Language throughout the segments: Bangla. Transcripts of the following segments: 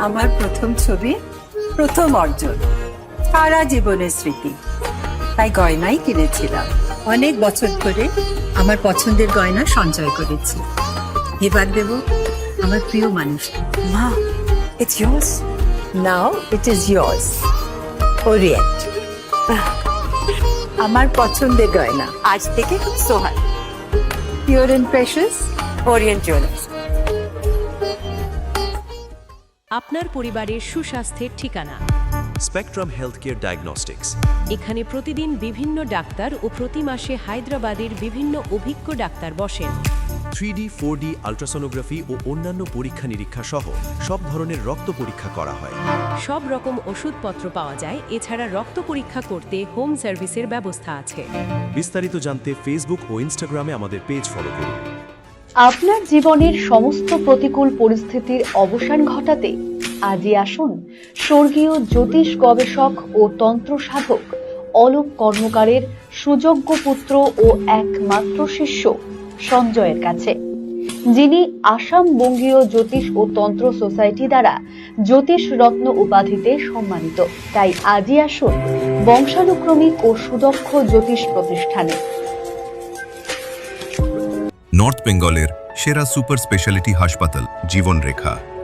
আমার প্রথম ছবি প্রথম অর্জন সারা জীবনের স্মৃতি। তাই গয়নাই কিনেছিলাম। অনেক বছর ধরে আমার পছন্দের গয়না সঞ্চয় করেছি। এবার দেব আমার প্রিয় মানুষকে মা it's yours. Now it is yours. Orient আমার পছন্দের গয়না। আজ থেকে খুব সোহান pure and precious Orient jewellers আপনার পরিবারের সুস্বাস্থ্যের ঠিকানা। স্পেকট্রাম হেলথ কেয়ার ডায়াগনস্টিক্স এখানে প্রতিদিন বিভিন্ন ডাক্তার ও প্রতি মাসে হায়দ্রাবাদের বিভিন্ন অভিজ্ঞ ডাক্তার বসেন। Three D four D ultrasonography ও অন্যান্য পরীক্ষা নিরীক্ষা সহ সব ধরনের রক্ত পরীক্ষা করা হয়। সব রকম ওষুধপত্র পাওয়া যায় এছাড়া রক্ত পরীক্ষা করতে হোম সার্ভিসের ব্যবস্থা আছে। বিস্তারিত জানতে ফেসবুক ও ইনস্টাগ্রামে আমাদের পেজ ফলো করুন। আপনার জীবনের সমস্ত প্রতিকূল পরিস্থিতির অবসান ঘটাতে আজই আসুন স্বর্গীয় জ্যোতিষ গবেষক ও তন্ত্র সাধক অলোক কর্মকারের সুযোগ্য পুত্র ও একমাত্র শিষ্য সঞ্জয়ের কাছে। যিনি আসাম বঙ্গীয় জ্যোতিষ ও তন্ত্র সোসাইটি দ্বারা জ্যোতিষ রত্ন উপাধিতে সম্মানিত। তাই আজই আসুন বংশানুক্রমিক ও সুদক্ষ জ্যোতিষ প্রতিষ্ঠানে। নর্থ বেঙ্গলের সেরা সুপার স্পেশালিটি হাসপাতাল, জীবনরেখা।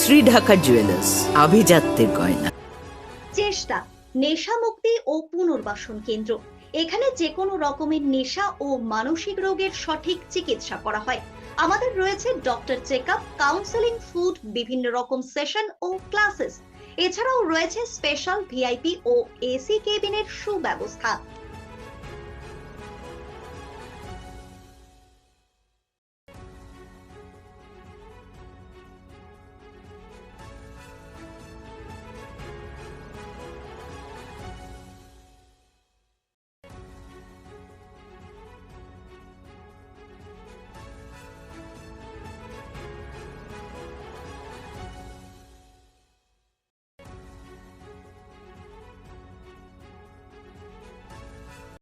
শ্রী ঢাকা জুয়েলার্স, আভিজাত্যের গয়না। চেষ্টা নেশা মুক্তি ও পুনর্বাসন কেন্দ্র। এখানে যে কোনো রকমের নেশা ও মানসিক রোগের সঠিক চিকিৎসা করা হয়। আমাদের রয়েছে doctor check up counselling, food, বিভিন্ন রকম সেশন ও ক্লাসেস। এছাড়াও রয়েছে স্পেশাল ভিআইপি ও এসি কেবিনের সুব্যবস্থা।